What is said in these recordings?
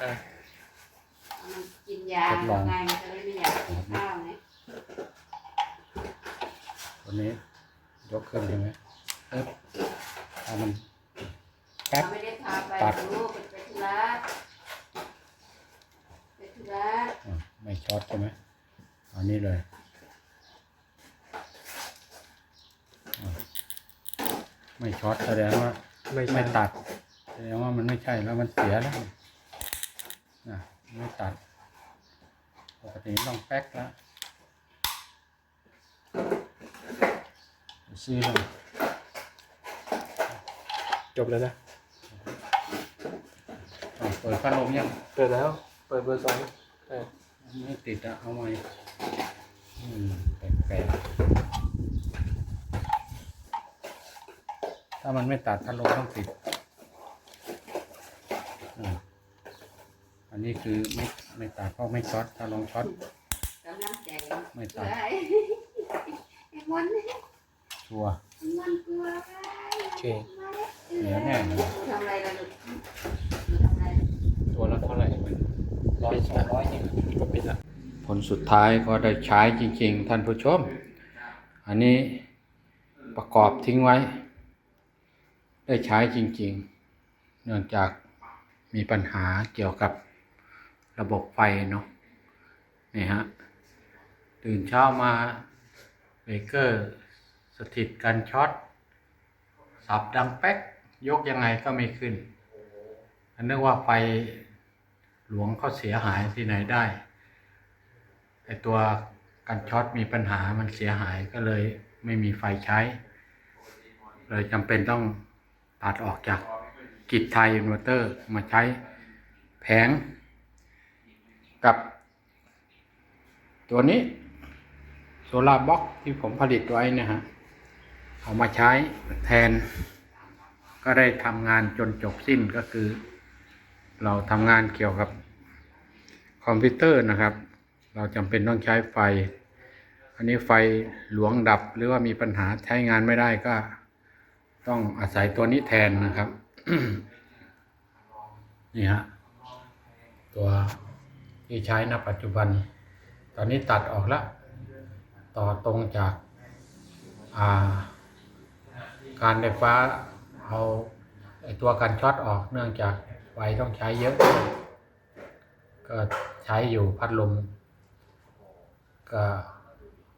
อะมันกินยาแล้วไงมันจะได้ไม่อยากกินข้าวไงตัวนี้ ยกขึ้นใช่ไหมเอ๊บถ้ามันแป๊บเราไม่ได้พาไปตัดลูกไปธุระไปธุระอะไม่ช็อตใช่ไหมเอานี้เลยอะไม่ช็อตแสดงว่า ไม่ใช่ไม่ตัดแสดงว่ามันไม่ใช่แล้วมันเสียแล้วนะ ไม่ตัด ปกติต้องแป๊กแล้วซื้อเลยจบแล้วนะอะเปิดพัดลมยังเปิดแล้ว เปิดเบอร์สองเออไม่ติดอะเอาใหม่อืมแปลกๆถ้ามันไม่ตัดพัดลมต้องติดอะอั นนี้คือไม่ไม่ตัดเพราะไม่ช็อตถ้าลองช็อตกำลังใจไม่เสืตัอดไอ้ไอ้มันชัวร์มันกลัวโอเคเหนียวแน่เลยทำอะไรล่ะลูกทำอะไรตัวละเท่าไหร่ร้อยสองร้อยนี่ก็ปิดละผลสุดท้ายก็ได้ใช้จริง ๆ ท่านผู้ชม อันนี้ประกอบทิ้งไว้ ได้ใช้จริง ๆ เนื่องจากมีปัญหาเกี่ยวกับ ระบบไฟเนาะนี่ฮะตื่นเช้ามาเบเกอร์สถิตการช็อตสับดังแป๊ก ยกยังไงก็ไม่ขึ้นอันนึกว่าไฟหลวงเขาเสียหายที่ไหนได้ไอตัวกันช็อตมีปัญหามันเสียหายก็เลยไม่มีไฟใช้ เลยจำเป็นต้องตัดออกจากกิจไทยอินเวอร์เตอร์มาใช้แผง กับ ตัวนี้โซลาร์บ็อกที่ผมผลิตไว้นะฮะ เอามาใช้แทน ก็ได้ทำงานจนจบสิ้นก็คือ เราทำงานเกี่ยวกับคอมพิวเตอร์นะครับ เราจำเป็นต้องใช้ไฟ อันนี้ไฟหลวงดับหรือว่ามีปัญหาใช้งานไม่ได้ก็ ต้องอาศัยตัวนี้แทนนะครับ นี่ฮะตัว ที่ใช้ณปัจจุบัน ตอนนี้ตัดออกแล้ว ต่อตรงจากาการไฟฟ้าเอาตัวกันช็อตออกเนื่องจากไฟต้องใช้เยอะ ก็ใช้อยู่พัดลมก็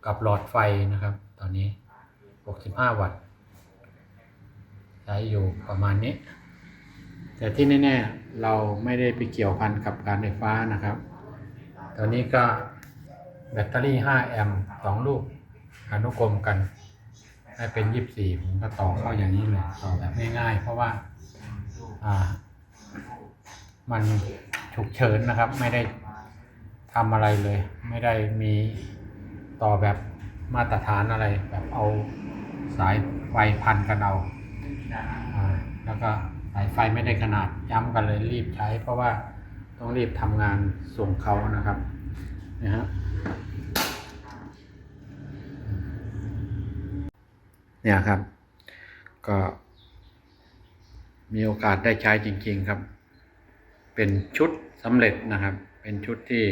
กับหลอดไฟนะครับ ตอนนี้ 65 วัตต์ ใช้อยู่ประมาณนี้ แต่ที่แน่ ๆ เราไม่ได้ไปเกี่ยวพันกับการไฟฟ้านะครับ ตอนนี้ก็แบตเตอรี่ 5 แอมป์2ลูกอนุกรมกัน ให้เป็น 24 ผมก็ต่อเข้าอย่างนี้เลย ต่อแบบง่ายๆ เพราะว่าอ่า มันฉุกเฉินนะครับ ไม่ได้ทำอะไรเลย ไม่ได้มีต่อแบบมาตรฐานอะไร แบบเอาสายไฟพันกันเอาอ่าแล้วก็สายไฟไม่ได้ขนาดย้ำกันเลยรีบใช้เพราะว่า ต้องรีบทำงานส่งเขานะครับนะฮะเนี่ยครับ ก็มีโอกาสได้ใช้จริง ๆครับ เป็นชุดสำเร็จนะครับ เป็นชุดที่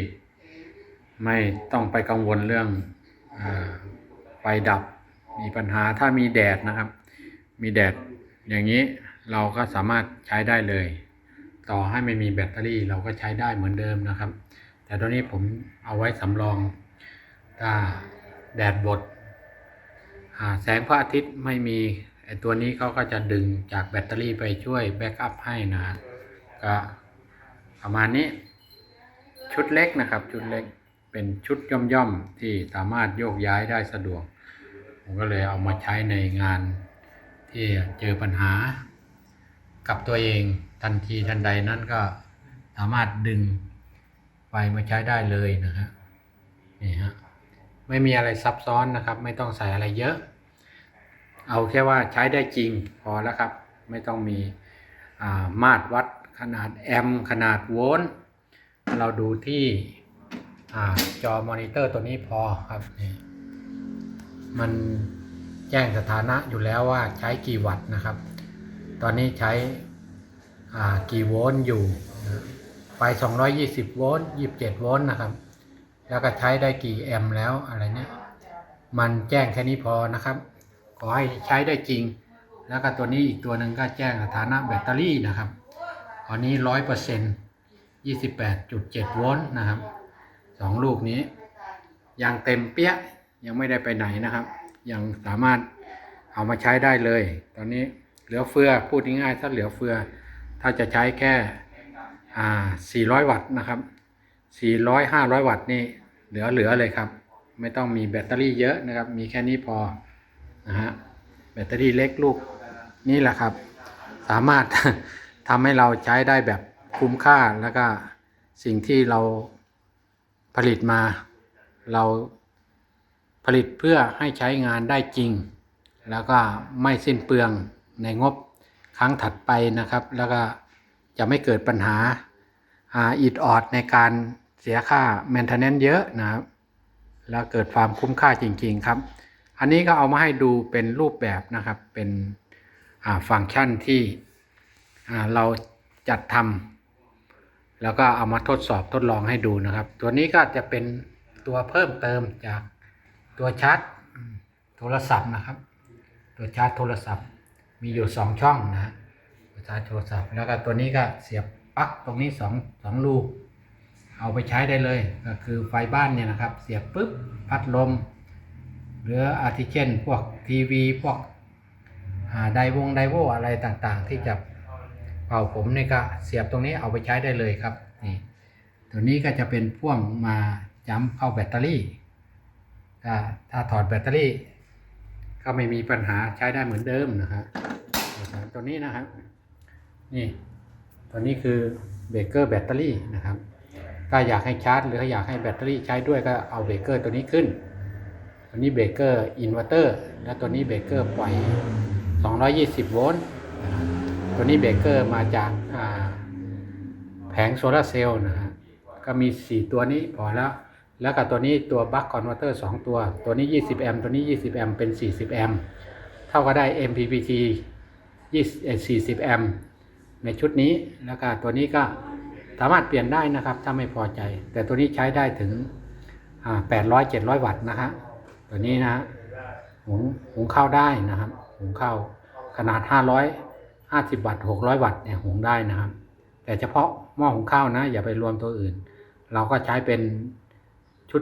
ไม่ต้องไปกังวลเรื่องอไฟดับมีปัญหาถ้ามีแดดนะครับ มีแดดอย่างนี้เราก็สามารถใช้ได้เลย ต่อให้ไม่มีแบตเตอรี่เราก็ใช้ได้เหมือนเดิมนะครับ แต่ตอนนี้ผมเอาไว้สำรองถ้าแดดบดอ่าแสงพระอาทิตย์ไม่มีไอตัวนี้เขาก็จะดึงจากแบตเตอรี่ไปช่วยแบ็กอัพให้นะก็ประมาณนี้ชุดเล็กนะครับ ชุดเล็กเป็นชุดย่อมๆที่สามารถโยกย้ายได้สะดวก ผมก็เลยเอามาใช้ในงานที่เจอปัญหากับตัวเอง ทันทีทันใดนั้นก็สามารถดึงไฟมาใช้ได้เลยนะฮะนี่ฮะไม่มีอะไรซับซ้อนนะครับ ไม่ต้องใส่อะไรเยอะ เอาแค่ว่าใช้ได้จริงพอแล้วครับ ไม่ต้องมีามาตรวัดขนาดแอมป์ขนาดโวลต์เราดูที่จอมอนิเตอร์ตัวนี้พอครับนี่มันแจ้งสถานะอยู่แล้วว่าใช้กี่วัตต์นะครับ ตอนนี้ใช้ กี่โวลต์อยู่ไฟ 220 โวลต์ 27 โวลต์นะครับ แล้วก็ใช้ได้กี่แอมป์แล้วอะไรเนี่ยมันแจ้งแค่นี้พอนะครับ ขอให้ใช้ได้จริง แล้วก็ตัวนี้อีกตัวหนึ่งก็แจ้งสถานะแบตเตอรี่นะครับอันนี้ร้อยเปอร์เซ็นต์ยี่สิบแปดจุดเจ็ดโวลต์นะครับสองลูกนี้ ยังเต็มเปี้ย ยังไม่ได้ไปไหนนะครับ ยังสามารถเอามาใช้ได้เลย ตอนนี้เหลือเฟือ พูดง่ายๆถ้าเหลือเฟือ ถ้าจะใช้แค่อ่า400 วัตต์นะครับ400 500 วัตต์นี่เหลือเหลือเลยครับ ไม่ต้องมีแบตเตอรี่เยอะนะครับ มีแค่นี้พอนะฮะแบตเตอรี่เล็กลูกนี่แหละครับ สามารถทำให้เราใช้ได้แบบคุ้มค่าแล้วก็สิ่งที่เราผลิตมาเราผลิตเพื่อให้ใช้งานได้จริง แล้วก็ไม่สิ้นเปลืองในงบ ครั้งถัดไปนะครับ แล้วก็จะไม่เกิดปัญหาอิดออดในการเสียค่า m a i n t e n a n c เยอะนะครับ แล้วเกิดความคุ้มค่าจริง ๆ ครับ อันนี้ก็เอามาให้ดูเป็นรูปแบบนะครับ เป็นฟังก์ชันที่เราจัดทำแล้วก็เอามาทดสอบทดลองให้ดูนะครับ ตัวนี้ก็จะเป็นตัวเพิ่มเติมจากตัวชาร์จโทรศัพท์นะครับ ตัวชาร์จโทรศัพท์ มีอยู่สองช่องนะฮะชาร์จโทรศัพท์แล้วก็ตัวนี้ก็เสียบปลั๊กตรงนี้สองสองรูเอาไปใช้ได้เลย ก็คือไฟบ้านเนี่ยนะครับ เสียบปุ๊บพัดลม หรืออาทิเช่น พวกทีวี พวกไดวงไดโวอะไรต่างๆ ที่จะเป่าผมนี่ก็เสียบตรงนี้เอาไปใช้ได้เลยครับนี่ตัวนี้ก็จะเป็นพ่วงมาจ้ำเข้าแบตเตอรี่ถ้าถอดแบตเตอรี่ ก็ไม่มีปัญหาใช้ได้เหมือนเดิมนะครับตัวนี้นะครับนี่ตัวนี้คือเบรกเกอร์แบตเตอรี่นะครับถ้าอยากให้ชาร์จ หรืออยากให้แบตเตอรี่ใช้ด้วยก็เอาเบรกเกอร์ตัวนี้ขึ้น ตัวนี้เบรกเกอร์อินเวอร์เตอร์และตัวนี้เบรกเกอร์ปล่อย 220 โวลต์ตัวนี้เบรกเกอร์มาจากแผงโซลาเซลล์นะฮะก็มี 4 ตัวนี้พอแล้ว แล้วกับตัวนี้ตัวบัคคอนเวอร์เตอร์2ตัว ตัวนี้ 20 แอมป์ตัวนี้ 20 แอมป์เป็น 40 แอมป์เท่ากับได้ MPPT 20 40 แอมป์ในชุดนี้ แล้วก็ตัวนี้ก็สามารถเปลี่ยนได้นะครับ ถ้าไม่พอใจ แต่ตัวนี้ใช้ได้ถึงอ่า800 700 วัตต์นะฮะตัวนี้นะฮะหุงหุงข้าวได้นะครับ หุงข้าวขนาด550 วัตต์ 600 วัตต์เนี่ยหุงได้นะครับ แต่เฉพาะหม้อหุงข้าวนะ อย่าไปรวมตัวอื่น เราก็ใช้เป็น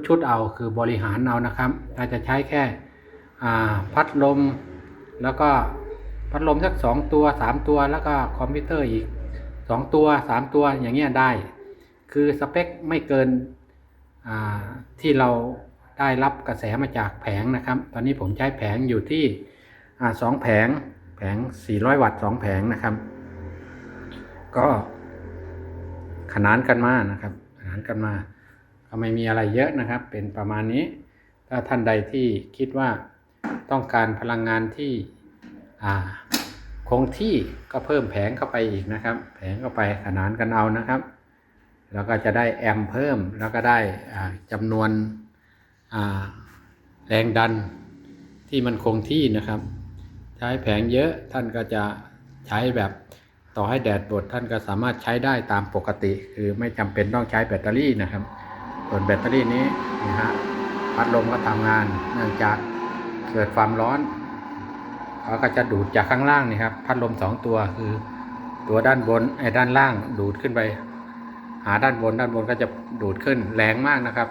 ชุดๆเอาคือบริหารเอานะครับถ้าจะใช้แค่พัดลม แล้วก็พัดลมสักสองตัวสามตัวแล้วก็คอมพิวเตอร์อีกสองตัวสามตัวอย่างเงี้ยได้ คือสเปคไม่เกินที่เราได้รับกระแสมาจากแผงนะครับ ตอนนี้ผมใช้แผงอยู่ที่สองแผงแผง 400 วัตต์สองแผงนะครับ ก็ขนานกันมานะครับ ขนานกันมา ก็ไม่มีอะไรเยอะนะครับ เป็นประมาณนี้ ถ้าท่านใดที่คิดว่าต้องการพลังงานที่คงที่ก็เพิ่มแผงเข้าไปอีกนะครับ แผงเข้าไปขนานกันเอานะครับ แล้วก็จะได้แอมเพิ่มแล้วก็ได้จำนวนแรงดันที่มันคงที่นะครับ ใช้แผงเยอะท่านก็จะใช้แบบต่อให้แดดบดท่านก็สามารถใช้ได้ตามปกติ คือไม่จำเป็นต้องใช้แบตเตอรี่นะครับ ส่วนแบตเตอรี่นี้นะฮะพัดลมก็ทำงานเนื่องจากเกิดความร้อนเขาก็จะดูดจากข้างล่างนี่ครับ พัดลมสองตัวคือตัวด้านบนไอ้ด้านล่างดูดขึ้นไป หาด้านบนด้านบนก็จะดูดขึ้นแรงมากนะครับ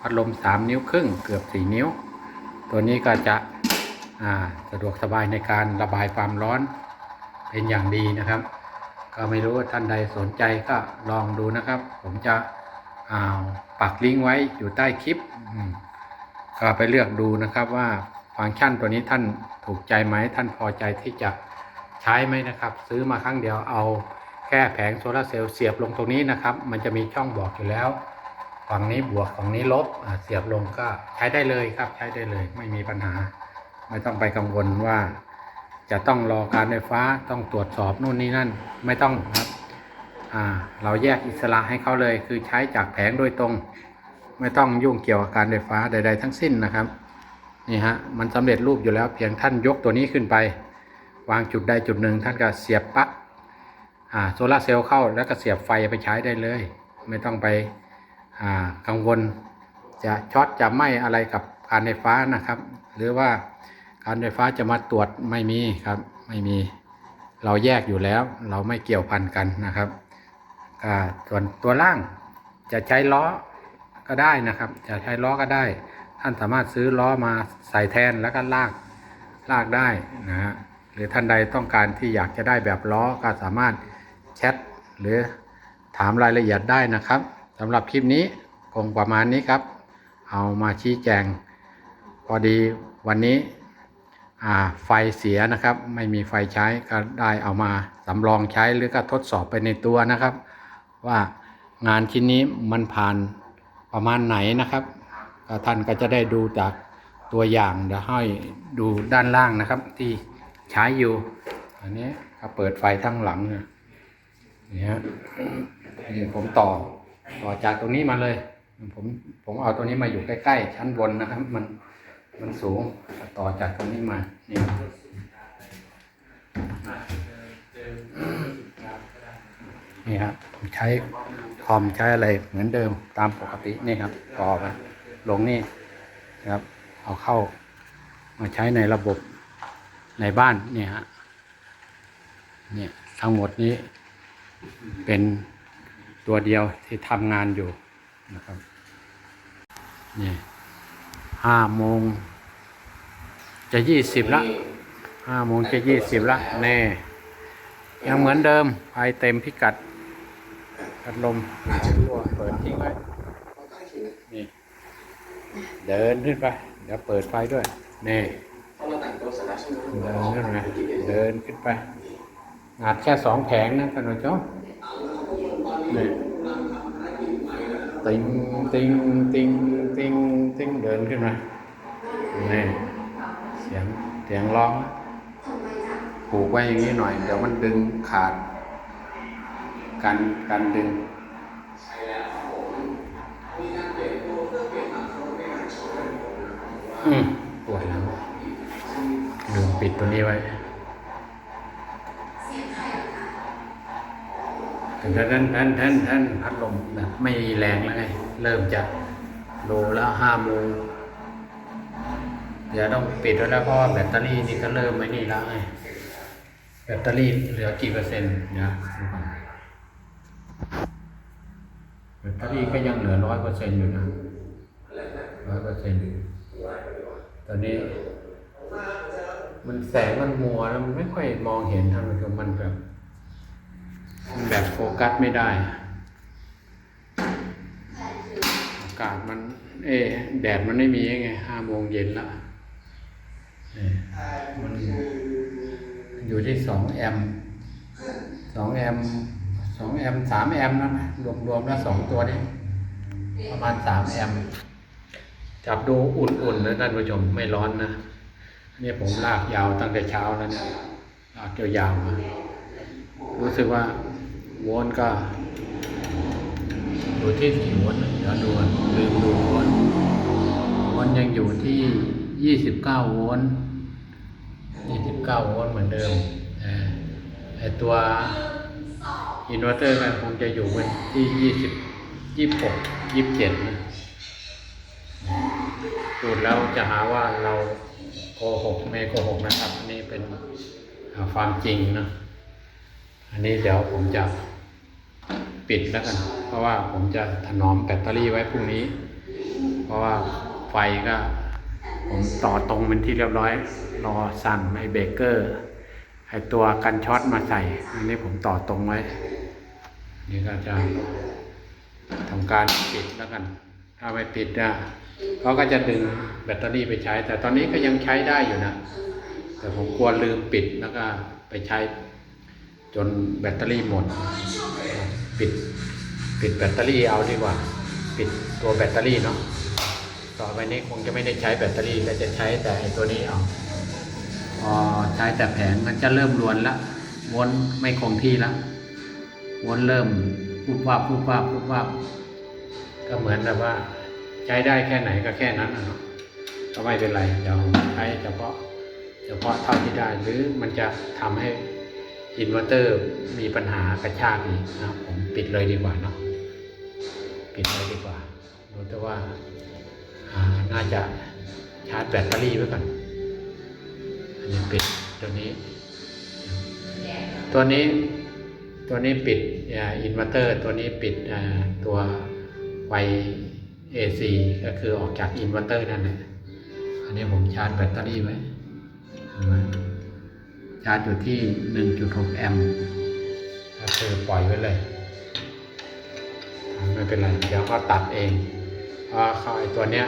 พัดลมสามนิ้วครึ่งเกือบสี่นิ้ว ตัวนี้ก็จะสะดวกสบายในการระบายความร้อนเป็นอย่างดีนะครับ ก็ไม่รู้ว่าท่านใดสนใจก็ลองดูนะครับ ผมจะ อาปักลิงก์ไว้อยู่ใต้คลิปก็ไปเลือกดูนะครับว่าฟังก์ชันตัวนี้ท่านถูกใจไหมท่านพอใจที่จะใช้ไหมนะครับ ซื้อมาครั้งเดียวเอาแค่แผงโซลาเซลล์เสียบลงตรงนี้นะครับ มันจะมีช่องบอกอยู่แล้ว ฝั่งนี้บวกฝั่งนี้ลบเสียบลงก็ใช้ได้เลยครับ ใช้ได้เลย ไม่มีปัญหา ไม่ต้องไปกังวลว่า จะต้องรอการไฟฟ้าต้องตรวจสอบนู่นนี่นั่น ไม่ต้องครับ เราแยกอิสระให้เขาเลย คือใช้จากแผงโดยตรง ไม่ต้องยุ่งเกี่ยวกับการไฟฟ้าใด ๆ ทั้งสิ้นนะครับนี่ฮะมันสำเร็จรูปอยู่แล้วเพียงท่านยกตัวนี้ขึ้นไป วางจุดใดจุดหนึ่งท่านก็เสียบปลั๊กโซลาเซลล์เข้าแล้วก็เสียบไฟไปใช้ได้เลย ไม่ต้องไปกังวลจะช็อตจะไหม้อะไรกับการไฟฟ้านะครับ หรือว่าการไฟฟ้าจะมาตรวจไม่มีครับไม่มีเราแยกอยู่แล้ว เราไม่เกี่ยวพันกันนะครับ ส่วนตัวล่างจะใช้ล้อก็ได้นะครับ จะใช้ล้อก็ได้ ท่านสามารถซื้อล้อมาใส่แทนแล้วก็ลากลากได้นะฮะหรือท่านใดต้องการที่อยากจะได้แบบล้อก็สามารถแชทหรือถามรายละเอียดได้นะครับสำหรับคลิปนี้คงประมาณนี้ครับ เอามาชี้แจง พอดีวันนี้ไฟเสียนะครับ ไม่มีไฟใช้ก็ได้เอามาสำรองใช้หรือก็ทดสอบไปในตัวนะครับ ว่างานชิ้นนี้มันผ่านประมาณไหนนะครับท่านก็จะได้ดูจากตัวอย่างเดี๋ยวให้ดูด้านล่างนะครับ ที่ใช้อยู่ อันนี้ก็เปิดไฟทั้งหลังนี่ยนี่ฮะนี่ผมต่อต่อจากตรงนี้มาเลย ผมผมเอาตัวนี้มาอยู่ใกล้ๆชั้นบนนะครับ มันมันสูงต่อจากตรงนี้มานี่ นี่ครับใช้คอมใช้อะไรเหมือนเดิมตามปกตินี่ครับต่อไปลงนี่นะครับ เอาเข้า มาใช้ในระบบในบ้านเนี่ยฮะเนี่ยทั้งหมดนี้เป็นตัวเดียวที่ทำงานอยู่นะครับนี่ห้าโมงจะยี่สิบละห้าโมงจะยี่สิบละแน่ยังเหมือนเดิมไฟเต็มพิกัด พัดลมตัวเปิดทิ้งไว้ นี่ เดินขึ้นไป เดี๋ยวเปิดไฟด้วย นี่เดินขึ้นไปเดินขึ้นไปอาจแค่สองแผงนะท่านผู้ชมนี่ติงติงติงติงติงเดินขึ้นมานี่เสียงเสียงร้องผูกไว้อย่างนี้หน่อย เดี๋ยวมันดึงขาด กันกันดึงอืมปวดหลังลืมปิดตัวนี้ไว้ถึงท่านท่านท่านท่านพัดลมแบบไม่มีแรงแล้วไง เริ่มจะโลแล้วห้าโมงเดี๋ยวต้องปิดไว้แล้วเพราะว่าแบตเตอรี่นี่ก็เริ่มไม่นี่แล้วไงแบตเตอรี่เหลือกี่เปอร์เซ็นต์เดี๋ยวดูก่อน แบตเตอรี่ก็ยังเหลือร้อยเปอร์เซ็นต์อยู่นะร้อยเปอร์เซ็นต์ตอนนี้ มันแสงมันมัวแล้วมันไม่ค่อยมองเห็นทางคือมันแบบมันแบบโฟกัสไม่ได้ อากาศมัน เอ แดดมันไม่มีไงห้าโมงเย็นละนี่มันอยู่ที่สองแอมสองแอม องแอมป์สามแอมป์นะรวมๆแล้วสองตัวนี้ ประมาณสามแอมป์จับดูอุ่นๆนะท่านผู้ชมไม่ร้อนนะนี่ผมลากยาวตั้งแต่เช้าแล้วเนี่ยลากยาวมารู้สึกว่าวลต์ก็อยู่ที่กี่วนเดี๋ยวดูก่อนลืมดูวลต์โวลต์ยังอยู่ที่ยี่สิบเก้าวลต์ยี่สิบเก้าวลต์เหมือนเดิมไอตัว อินเวอร์เตอร์ก็คงจะอยู่เป็นที่ยี่สิบยี่สิบหกยี่สิบเจ็ดนะพูแล้วจะหาว่าเราโกหกไม่โกหกนะครับ อันนี่เป็นความจริงนะ อันนี้เดี๋ยวผมจะปิดแล้วกัน เพราะว่าผมจะถนอมแบตเตอรี่ไว้พรุ่งนี้ เพราะว่าไฟก็ ผมต่อตรงเป็นที่เรียบร้อย รอสั่งไอ้เบรกเกอร์ ไอตัวกันช็อตมาใส่ อันนี้ผมต่อตรงไว้ นี่ก็จะทำการปิดแล้วกัน ถ้าไม่ปิดนะเขาก็จะดึงแบตเตอรี่ไปใช้ แต่ตอนนี้ก็ยังใช้ได้อยู่นะ แต่ผมกลัวลืมปิดแล้วก็ไปใช้ จนแบตเตอรี่หมด ปิด ปิดแบตเตอรี่เอาดีกว่า ปิดตัวแบตเตอรี่เนาะ ต่อไปนี้คงจะไม่ได้ใช้แบตเตอรี่ก็จะใช้แต่ตัวนี้เอา พอใช้แต่แผงมันจะเริ่มรวนละวนไม่คงที่ละวนเริ่มพุบวับพุบวับพุบวับก็เหมือนแบบว่า ใช้ได้แค่ไหนก็แค่นั้นนะเนาะก็ไม่เป็นไรเดี๋ยวผมใช้เฉพาะเฉพาะเท่าที่ได้หรือมันจะทำให้อินเวอร์เตอร์มีปัญหากระชากอีกนะผมปิดเลยดีกว่าเนาะปิดเลยดีกว่าดูแต่ว่าน่าจะชาร์จแบตเตอรี่ไว้ก่อน อันนี้ปิดตัวนี้ ตัวนี้ตัวนี้ปิดอินเวอร์เตอร์ตัวนี้ปิดอ่าตัวไฟ AC ก็คือออกจากอินเวอร์เตอร์นั่นแหละอันนี้ผมชาร์จแบตเตอรี่ไว้ชาร์จอยู่ที่ 1.6 แอมป์ก็คือปล่อยไว้เลย ไม่เป็นไร เดี๋ยวเขาตัดเองเพราะเขาไอตัวเนี้ย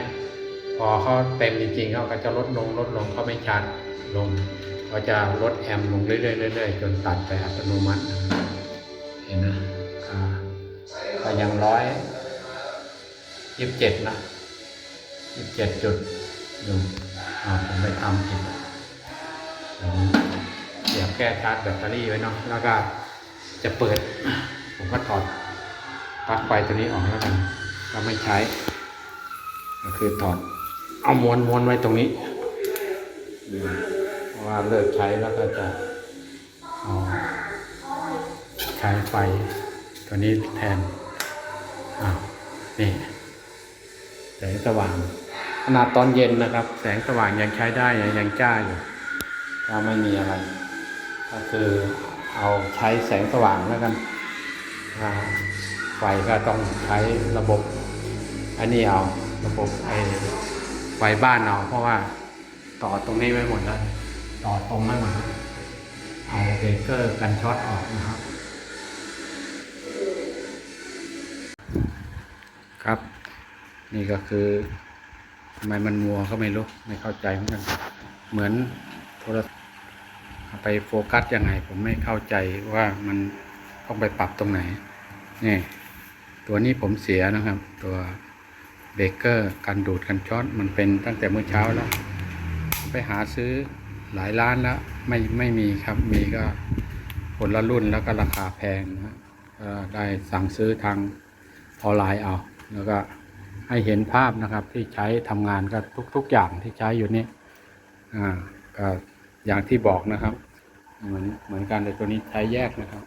พอเขาเต็มจริงๆเขาก็จะลดลงลดลงเขาไม่ชาร์จ ลงเขาจะลดแอมป์ลงเรื่อยๆเรื่อยๆจนตัดไปอัตโนมัตินะครับเห็นนะอ่าก็ยังร้อยยี่สิบเจ็ดนะยี่สิบเจ็ดจุดอยู่อ่าผมไปทำผิดผมเสียบแก้ชาร์จแบตเตอรี่ไว้เนาะแล้วก็จะเปิด ผมก็ถอดปลั๊กไฟตัวนี้ออกแล้วกันก็ไม่ใช้ ก็คือถอดเอาม้วนม้วนไว้ตรงนี้อืมเพราะ ว่าเลิกใช้แล้วก็จะเอาใช้ไฟตัวนี้แทนอ้าวนี่ แสงสว่างขนาดตอนเย็นนะครับ แสงสว่างยังใช้ได้ยังยังจ้าอยู่ก็ไม่มีอะไร ก็คือเอาใช้แสงสว่างแล้วกันไฟก็ต้องใช้ระบบ อันนี้เอาระบบไอไฟบ้านเอาเพราะว่าต่อตรงนี้ไว้หมดแล้ว ต่อตรงไม่หมดแล้วเอาเบรกเกอร์กันช็อตออกนะครับ ครับ นี่ก็คือทำไมมันมัวก็ไม่รู้ไม่เข้าใจเหมือนกัน เหมือนโทรศัพท์ไปโฟกัสยังไง ผมไม่เข้าใจว่ามันต้องไปปรับตรงไหน นี่ ตัวนี้ผมเสียนะครับ ตัวเบเกอร์กันดูดกันช็อตมันเป็นตั้งแต่เมื่อเช้าแล้ว ไปหาซื้อ หลายร้านแล้วไม่ไม่มีครับมีก็คนละรุ่นแล้วก็ราคาแพงนะก็ได้สั่งซื้อทางออนไลน์เอาแล้วก็ให้เห็นภาพนะครับที่ใช้ทำงานก็ทุก ๆ อย่างที่ใช้อยู่นี่อ่าก็อย่างที่บอกนะครับ เหมือนเหมือนกันแต่ตัวนี้ใช้แยกนะครับ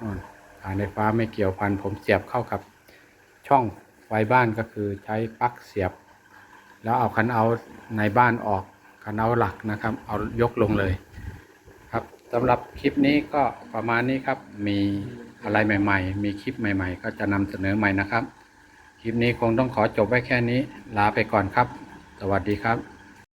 นู่นสายไฟฟ้าไม่เกี่ยวพันผมเสียบเข้ากับช่องไฟบ้านก็คือใช้ปลั๊กเสียบ แล้วเอาคันเอาในบ้านออก คันเอาหลักนะครับ เอายกลงเลยครับสำหรับคลิปนี้ก็ประมาณนี้ครับ มีอะไรใหม่ ๆ มีคลิปใหม่ ๆ ก็จะนำเสนอใหม่นะครับ คลิปนี้คงต้องขอจบไว้แค่นี้ ลาไปก่อนครับ สวัสดีครับ